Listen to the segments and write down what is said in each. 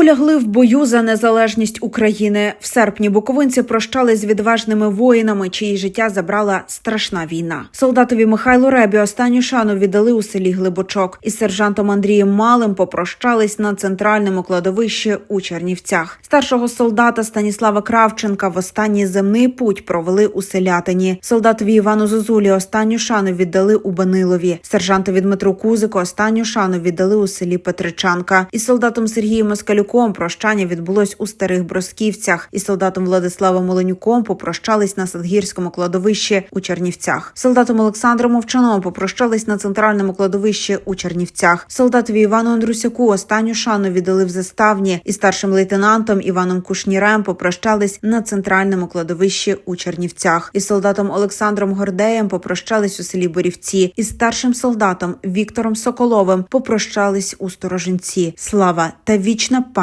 Полягли в бою за незалежність України. В серпні буковинці прощались з відважними воїнами, чиї життя забрала страшна війна. Солдатові Михайлу Ребі останню шану віддали у селі Глибочок. Із сержантом Андрієм Малим попрощались на центральному кладовищі у Чернівцях. Старшого солдата Станіслава Кравченка в останній земний путь провели у селятині. Солдатові Івану Зозулі останню шану віддали у Банилові. Сержантові Дмитру Кузику останню шану віддали у селі Петричанка. Із солдатом Сергієм Москалюком прощання відбулось у старих Бросківцях. Із солдатом Владиславом Оленюком попрощались на Садгірському кладовищі у Чернівцях. Солдатом Олександром Мовчаном попрощались на центральному кладовищі у Чернівцях. Солдатові Івану Андрусяку останню шану віддали в заставні. І старшим лейтенантом Іваном Кушнірем попрощались на центральному кладовищі у Чернівцях. Із солдатом Олександром Гордеєм попрощались у селі Борівці. Із старшим солдатом Віктором Соколовим попрощались у Сторожинці. Слава та вічна пам'ять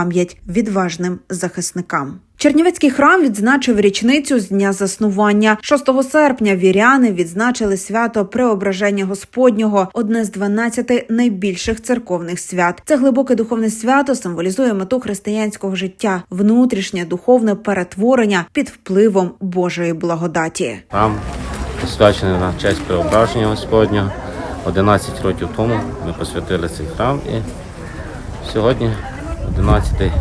відважним захисникам. Чернівецький храм відзначив річницю з дня заснування. 6 серпня віряни відзначили свято Преображення Господнього, одне з 12 найбільших церковних свят. Це глибоке духовне свято символізує мету християнського життя, внутрішнє духовне перетворення під впливом Божої благодаті. Храм посвячений на честь преображення Господнього. 11 років тому ми посвятили цей храм і сьогодні 11-й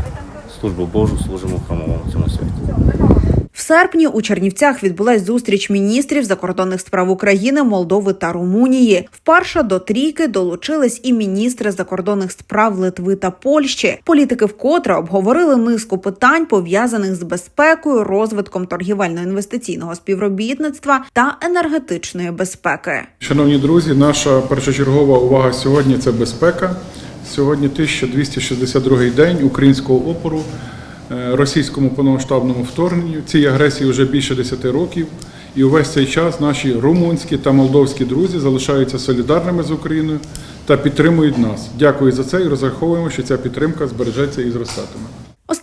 службу Божу служимо в храмовому цьому святі. В серпні у Чернівцях відбулась зустріч міністрів закордонних справ України, Молдови та Румунії. Вперше до трійки долучились і міністри закордонних справ Литви та Польщі. Політики вкотре обговорили низку питань пов'язаних з безпекою, розвитком торгівельно-інвестиційного співробітництва та енергетичної безпеки. Шановні друзі, наша першочергова увага сьогодні це безпека. Сьогодні 1262 день українського опору е, російському повномасштабному вторгненню. Цій агресії вже більше 10 років. І увесь цей час наші румунські та молдовські друзі залишаються солідарними з Україною та підтримують нас. Дякую за це і розраховуємо, що ця підтримка збережеться і зростатиме.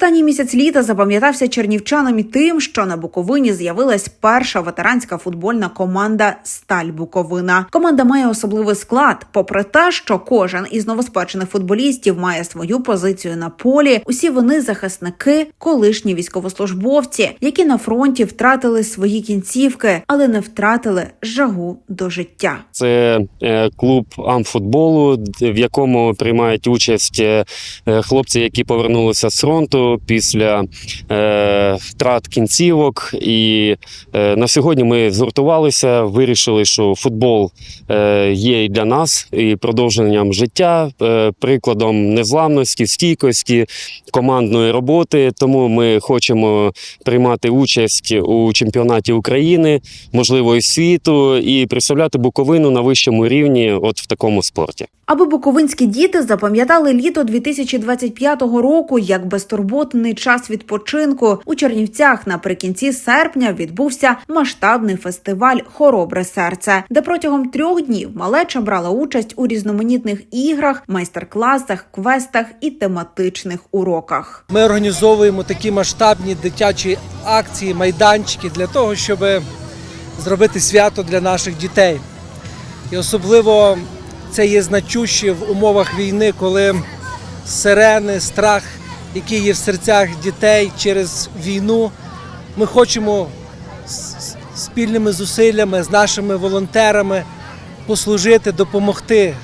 Останній місяць літа запам'ятався чернівчанам і тим, що на Буковині з'явилась перша ветеранська футбольна команда Сталь Буковина. Команда має особливий склад. Попри те, що кожен із новоспечених футболістів має свою позицію на полі, усі вони захисники, колишні військовослужбовці, які на фронті втратили свої кінцівки, але не втратили жагу до життя. Це е, клуб амфутболу, в якому приймають участь е, е, хлопці, які повернулися з фронту після е, втрат кінцівок. І е, на сьогодні ми згуртувалися, вирішили, що футбол е, є і для нас, і продовженням життя, е, прикладом незламності, стійкості, командної роботи. Тому ми хочемо приймати участь у чемпіонаті України, можливо, і світу, і представляти Буковину на вищому рівні, от в такому спорті. Аби буковинські діти запам'ятали літо 2025 року як безтурботний час відпочинку у Чернівцях наприкінці серпня відбувся масштабний фестиваль Хоробре серце, де протягом трьох днів малеча брала участь у різноманітних іграх, майстер-класах, квестах і тематичних уроках. Ми організовуємо такі масштабні дитячі акції, майданчики для того, щоб зробити свято для наших дітей. І особливо це є значуще в умовах війни, коли сирени, страх, який є в серцях дітей через війну. Ми хочемо спільними зусиллями з нашими волонтерами послужити, допомогти,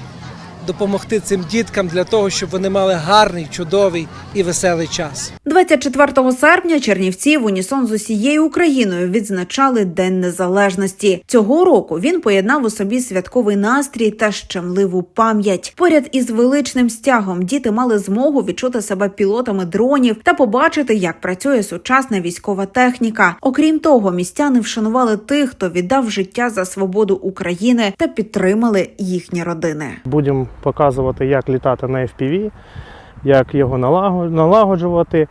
допомогти цим діткам для того, щоб вони мали гарний, чудовий і веселий час. 24 серпня Чернівці в унісон з усією Україною відзначали День Незалежності. Цього року він поєднав у собі святковий настрій та щемливу пам'ять. Поряд із величним стягом діти мали змогу відчути себе пілотами дронів та побачити, як працює сучасна військова техніка. Окрім того, містяни вшанували тих, хто віддав життя за свободу України та підтримали їхні родини. Будемо показувати, як літати на FPV, як його налагоджувати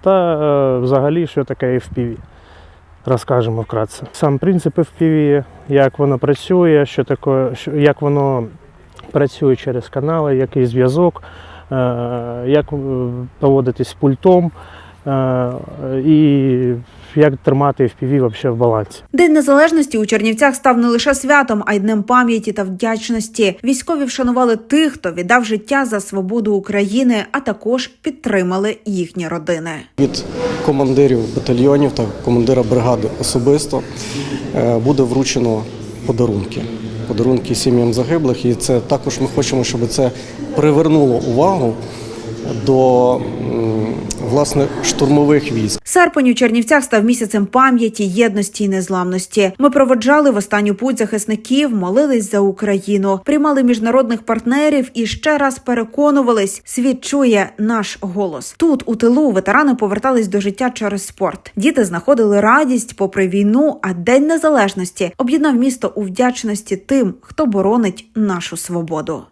та е, взагалі, що таке FPV. Розкажемо вкратце. Сам принцип FPV, як воно працює, що таке, як воно працює через канали, який зв'язок, е, як е, поводитись з пультом, і як тримати FPV взагалі в балансі. День незалежності у Чернівцях став не лише святом, а й днем пам'яті та вдячності. Військові вшанували тих, хто віддав життя за свободу України, а також підтримали їхні родини. Від командирів батальйонів та командира бригади особисто е, буде вручено подарунки. Подарунки сім'ям загиблих, і це також ми хочемо, щоб це привернуло увагу до власне штурмових військ. Серпень у Чернівцях став місяцем пам'яті, єдності і незламності. Ми проводжали в останню путь захисників, молились за Україну, приймали міжнародних партнерів і ще раз переконувались, світ чує наш голос. Тут у тилу ветерани повертались до життя через спорт. Діти знаходили радість попри війну. А День Незалежності об'єднав місто у вдячності тим, хто боронить нашу свободу.